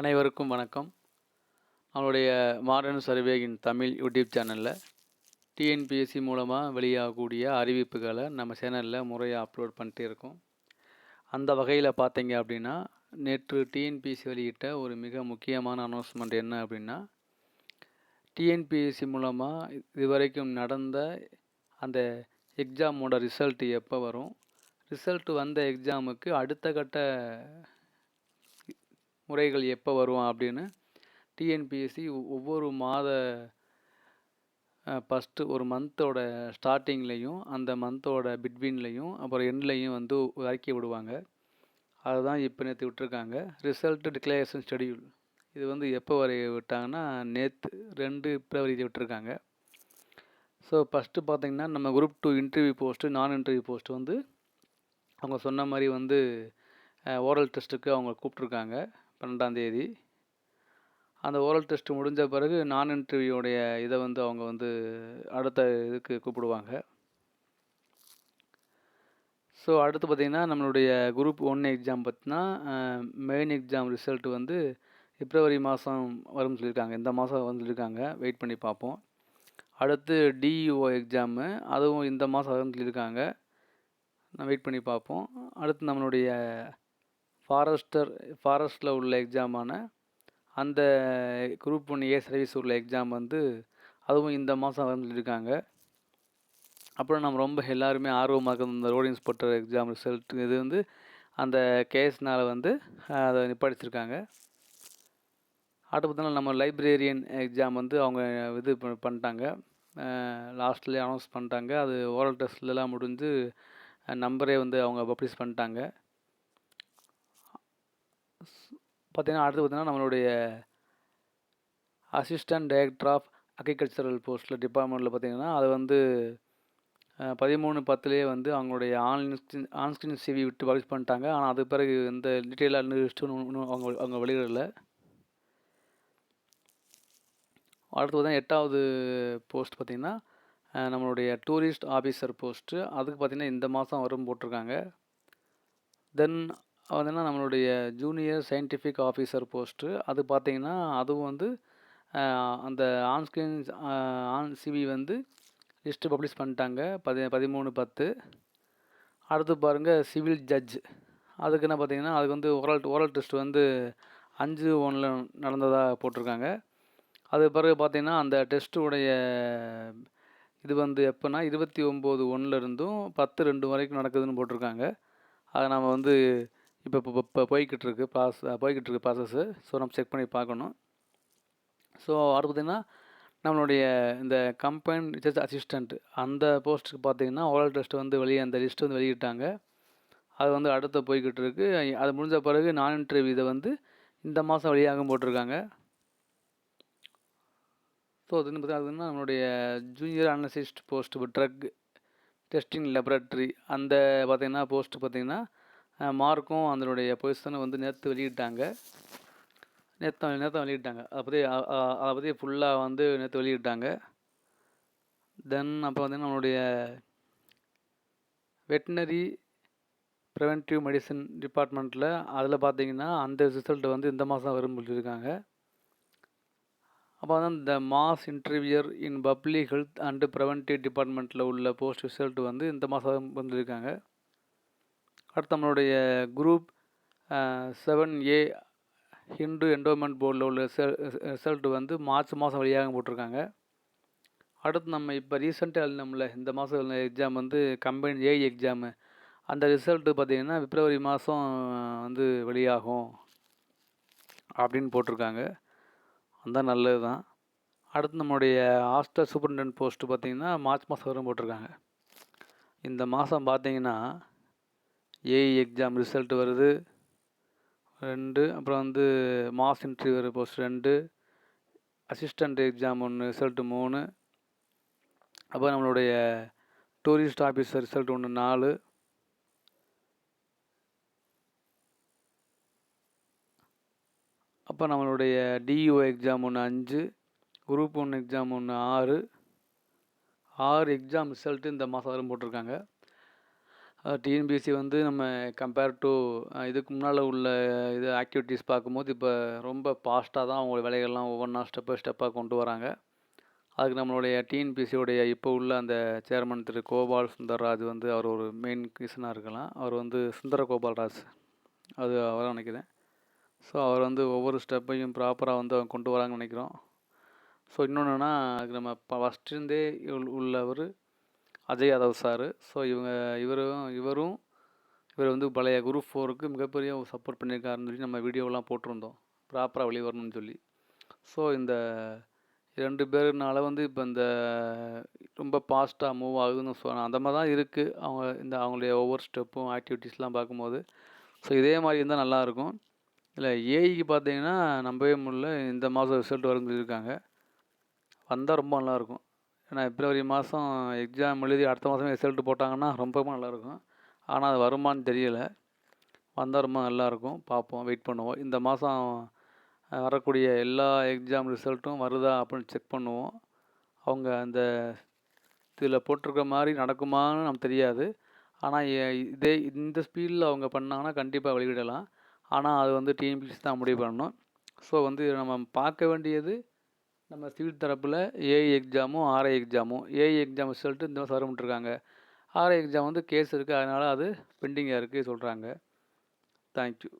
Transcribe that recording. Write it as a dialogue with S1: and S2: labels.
S1: அனைவருக்கும் வணக்கம். நம்மளுடைய மாடர்ன் சர்வேயின் தமிழ் யூடியூப் சேனலில் டிஎன்பிஎஸ்சி மூலமாக வெளியாகக்கூடிய அறிவிப்புகளை நம்ம சேனலில் முறையாக அப்லோட் பண்ணிட்டு இருக்கோம். அந்த வகையில் பார்த்தீங்க அப்படின்னா நேற்று டிஎன்பிஎஸ்சி வெளியிட்ட ஒரு மிக முக்கியமான அனௌன்ஸ்மெண்ட் என்ன அப்படின்னா டிஎன்பிஎஸ்சி மூலமாக இதுவரைக்கும் நடந்த அந்த எக்ஸாமோட ரிசல்ட் எப்போ வரும்? ரிசல்ட் வந்த எக்ஸாமுக்கு அடுத்த கட்ட முறைகள் எப்போ வரும் அப்படின்னு டிஎன்பிஎஸ்சி ஒவ்வொரு மாத ஃபஸ்ட்டு ஒரு மந்தோட ஸ்டார்டிங்லேயும் அந்த மந்தோட பிட்வீன்லேயும் அப்புறம் எண்ட்லேயும் வந்து அறிக்கை விடுவாங்க. அதுதான் இப்போ நேற்று விட்டுருக்காங்க. ரிசல்ட் டிக்ளரேஷன் ஷெடியூல் இது வந்து எப்போ வரை விட்டாங்கன்னா நேற்று ரெண்டு பிப்ரவரி விட்டுருக்காங்க. ஸோ ஃபஸ்ட்டு பார்த்தீங்கன்னா நம்ம குரூப் டூ இன்டர்வியூ போஸ்ட்டு நான் இன்டர்வியூ போஸ்ட் வந்து அவங்க சொன்ன மாதிரி வந்து ஓரல் டெஸ்ட்டுக்கு அவங்க கூப்பிட்ருக்காங்க பன்னெண்டாந்தேதி அந்த ஓரல் டெஸ்ட் முடிஞ்ச பிறகு நான் இன்டர்வியூடைய இதை வந்து அவங்க வந்து அடுத்த இதுக்கு கூப்பிடுவாங்க. ஸோ அடுத்து பார்த்திங்கன்னா நம்மளுடைய குரூப் ஒன் எக்ஸாம் பார்த்தினா மெயின் எக்ஸாம் ரிசல்ட் வந்து பிப்ரவரி மாதம் வரும்னு சொல்லியிருக்காங்க. இந்த மாதம் வந்து சொல்லியிருக்காங்க வெயிட் பண்ணி பார்ப்போம். அடுத்து டிஇஓ எக்ஸாமு அதுவும் இந்த மாதம் வரும்னு சொல்லியிருக்காங்க. நான் வெயிட் பண்ணி பார்ப்போம். அடுத்து நம்மளுடைய ஃபாரஸ்டர் ஃபாரஸ்ட்டில் உள்ள எக்ஸாமான அந்த குரூப் ஒன் ஏ சர்வீஸ் உள்ள எக்ஸாம் வந்து அதுவும் இந்த மாதம் வந்துருக்காங்க. அப்புறம் நம்ம ரொம்ப எல்லாருமே ஆர்வமாக இருக்கிற இந்த ரோட் இன்ஸ்பெக்டர் எக்ஸாம் ரிசல்ட் இது வந்து அந்த கேஸ்னால் வந்து அதை நிப்பாடிச்சிருக்காங்க அடுத்து பார்த்தோன்னா நம்ம லைப்ரேரியன் எக்ஸாம் வந்து அவங்க இது பண்ணிட்டாங்க. லாஸ்ட்லேயே அனௌன்ஸ் பண்ணிட்டாங்க. அது ஓரல் டெஸ்ட்லலாம் முடிஞ்சு நம்பரே வந்து அவங்க பப்ளிஷ் பண்ணிட்டாங்க. பார்த்திங்கன்னா அடுத்து பார்த்தீங்கன்னா நம்மளுடைய அசிஸ்டன்ட் டைரக்டர் ஆஃப் அக்ரிகல்ச்சரல் போஸ்ட்டில் டிபார்ட்மெண்ட்டில் பார்த்தீங்கன்னா அது வந்து பதிமூணு பத்துலேயே வந்து அவங்களுடைய ஆன்லைன் ஆன்ஸ்கிரீன் சிவி விட்டு பப்ளிஷ் பண்ணிட்டாங்க. ஆனால் அது பிறகு இந்த டீட்டெயிலாக இன்னும் இன்னும் அவங்க அவங்க வெளியிடல. அடுத்து பார்த்தீங்கன்னா எட்டாவது போஸ்ட் பார்த்திங்கன்னா நம்மளுடைய டூரிஸ்ட் ஆஃபீஸர் போஸ்ட்டு அதுக்கு பார்த்திங்கன்னா இந்த மாதம் வரும் போட்டிருக்காங்க. தென் என்ன நம்மளுடைய ஜூனியர் சயின்டிஃபிக் ஆஃபீஸர் போஸ்ட்டு அது பார்த்திங்கன்னா அதுவும் வந்து அந்த ஆன்ஸ்கிரீன் ஆன் சிவி வந்து லிஸ்ட்டு பப்ளிஷ் பண்ணிட்டாங்க. பதி பதிமூணு பத்து. அடுத்து பாருங்கள் சிவில் ஜட்ஜ் அதுக்கு என்ன பார்த்தீங்கன்னா அதுக்கு வந்து ஓரல் ஓரல் டெஸ்ட் வந்து அஞ்சு ஒன்றில் நடந்ததாக போட்டிருக்காங்க. அது பிறகு பார்த்திங்கன்னா அந்த டெஸ்ட்டுடைய இது வந்து எப்போனா இருபத்தி ஒம்பது ஒன்றுலேருந்தும் பத்து ரெண்டு வரைக்கும் நடக்குதுன்னு போட்டிருக்காங்க. அதை நம்ம வந்து இப்போ இப்போ இப்போ போய்கிட்டு இருக்கு ப்ராஸ் போய்கிட்டு இருக்கு ப்ராசஸ்ஸு ஸோ நம்ம செக் பண்ணி பார்க்கணும். ஸோ அடுத்து பார்த்திங்கன்னா நம்மளுடைய இந்த கம்பைன் ரிசர்ச் அசிஸ்டண்ட் அந்த போஸ்ட்டுக்கு பார்த்தீங்கன்னா ஓரல் டெஸ்ட் வந்து வெளியே அந்த லிஸ்ட் வந்து வெளியிட்டாங்க. அது வந்து அடுத்த போய்கிட்டு இருக்கு அது முடிஞ்ச பிறகு நான் இன்டர்வியூ இதை வந்து இந்த மாதம் வெளியாகும் போட்டிருக்காங்க. ஸோ அது வந்து பார்த்தீங்கன்னா நம்மளுடைய junior analyst post drug testing laboratory அந்த பார்த்திங்கன்னா போஸ்ட்டு பார்த்திங்கன்னா மார்க்கும் அதனுடைய பொசிஷனை வந்து நேற்று வெளியிட்டாங்க. நேற்று நேற்று வெளியிட்டாங்க. அதை பற்றி அதை பற்றி ஃபுல்லாக வந்து நேற்று வெளியிட்டாங்க. தென் அப்போ வந்து நம்மளுடைய வெட்டினரி ப்ரிவென்டிவ் மெடிசன் டிபார்ட்மெண்ட்டில் அதில் பார்த்தீங்கன்னா அந்த ரிசல்ட் வந்து இந்த மாதம் வரும் சொல்லியிருக்காங்க அப்போ வந்து இந்த mass interviewer in public health and preventive டிபார்ட்மெண்ட்டில் உள்ள போஸ்ட் ரிசல்ட் வந்து இந்த மாதம் வந்துருக்காங்க. அடுத்து நம்மளுடைய group seven A Hindu endowment போர்டில் உள்ள ரிசல்ட் வந்து மார்ச் மாதம் வழியாக போட்டிருக்காங்க. அடுத்து நம்ம இப்போ ரீசெண்டாக எழுதினோம்ல இந்த மாதம் எக்ஸாம் வந்து கம்பைன் ஏஐ எக்ஸாமு அந்த ரிசல்ட்டு பார்த்திங்கன்னா பிப்ரவரி மாதம் வந்து வெளியாகும் அப்படின்னு போட்டிருக்காங்க. அந்த நல்லது தான் அடுத்து நம்மளுடைய ஹாஸ்டல் சூப்பரிண்டென்ட் போஸ்ட்டு பார்த்திங்கன்னா மார்ச் மாதம் வரும் போட்டிருக்காங்க. இந்த மாதம் பார்த்திங்கன்னா ஏஇ எக்ஸாம் ரிசல்ட் வருது. ரெண்டு அப்புறம் வந்து மாஸ் இன்டர்வியூ போஸ்ட் ரெண்டு. அசிஸ்டண்ட் எக்ஸாம் ஒன்று ரிசல்ட்டு மூணு. அப்புறம் நம்மளுடைய டூரிஸ்ட் ஆஃபீஸர் ரிசல்ட் ஒன்று நாலு. அப்போ நம்மளுடைய டிஇஓ எக்ஸாம் ஒன்று அஞ்சு. குரூப் ஒன் எக்ஸாம் ஒன்று ஆறு. ஆறு எக்ஸாம் ரிசல்ட்டு இந்த மாதம் வரும் போட்டிருக்காங்க. டிஎன்பிஎஸ்சி வந்து நம்ம கம்பேர் டு இதுக்கு முன்னால் உள்ள இது ஆக்டிவிட்டீஸ் பார்க்கும்போது இப்போ ரொம்ப ஃபாஸ்ட்டாக தான் அவங்க வேலைகள்லாம் ஒவ்வொன்றா ஸ்டெப் பை ஸ்டெப்பாக கொண்டு வராங்க. அதுக்கு நம்மளுடைய டிஎன்பிசியோடைய இப்போ உள்ள அந்த சேர்மன் திரு கோபால் சுந்தர்ராஜ் வந்து அவர் ஒரு மெயின் ரீசனாக இருக்கலாம். அவர் வந்து சுந்தர கோபால்ராஜ் அது அவராக நினைக்கிறேன். ஸோ அவர் வந்து ஒவ்வொரு ஸ்டெப்பையும் ப்ராப்பராக வந்து அவங்க கொண்டு வராங்கன்னு நினைக்கிறோம். ஸோ இன்னொன்றுனா அதுக்கு நம்ம ஃபஸ்ட்லேருந்தே உள்ளவர் அஜய் யாதவ் சார். ஸோ இவங்க இவரும் இவரும் இவர் வந்து பழைய குரூப் ஃபோருக்கு மிகப்பெரிய சப்போர்ட் பண்ணியிருக்காருன்னு சொல்லி நம்ம வீடியோலாம் போட்டிருந்தோம். ப்ராப்பராக வெளியே வரணும்னு சொல்லி. ஸோ இந்த ரெண்டு பேருனால வந்து இப்போ இந்த ரொம்ப ஃபாஸ்ட்டாக மூவ் ஆகுதுன்னு சொன்னால் அந்த மாதிரி தான் இருக்குது அவங்க இந்த அவங்களுடைய ஒவ்வொரு ஸ்டெப்பும் ஆக்டிவிட்டீஸ்லாம் பார்க்கும்போது. ஸோ இதே மாதிரி இருந்தால் நல்லாயிருக்கும் இல்லை ஏஐக்கு பார்த்தீங்கன்னா நம்பவே முடியல. இந்த மாதம் ரிசல்ட் வரும்னு சொல்லியிருக்காங்க. வந்தால் ரொம்ப நல்லாயிருக்கும் ஏன்னா பிப்ரவரி மாதம் எக்ஸாம் எழுதி அடுத்த மாதமே ரிசல்ட் போட்டாங்கன்னா ரொம்பவும் நல்லாயிருக்கும். ஆனால் அது வருமானு தெரியலை. வந்தால் ரொம்ப நல்லாயிருக்கும். பார்ப்போம் வெயிட் பண்ணுவோம். இந்த மாதம் வரக்கூடிய எல்லா எக்ஸாம் ரிசல்ட்டும் வருதா அப்படின்னு செக் பண்ணுவோம். அவங்க அந்த இதில் போட்டிருக்க மாதிரி நடக்குமான்னு நமக்கு தெரியாது. ஆனால் இதே இந்த ஸ்பீடில் அவங்க பண்ணாங்கன்னா கண்டிப்பாக வெளியிடலாம். ஆனால் அது வந்து டிஎன்பிசி தான் முடிவு பண்ணணும். ஸோ வந்து நம்ம பார்க்க வேண்டியது நம்ம சிவில் தரப்பில் ஏஐ எக்ஸாமும் ஆர்ஐ எக்ஸாமும் ஏஐ எக்ஸாம் ரிசல்ட்டு இந்த மாதிரி சரமிட்டுருக்காங்க ஆர்ஐ எக்ஸாம் வந்து கேஸ் இருக்குது அதனால் அது பெண்டிங்காக இருக்குது சொல்கிறாங்க தேங்க்யூ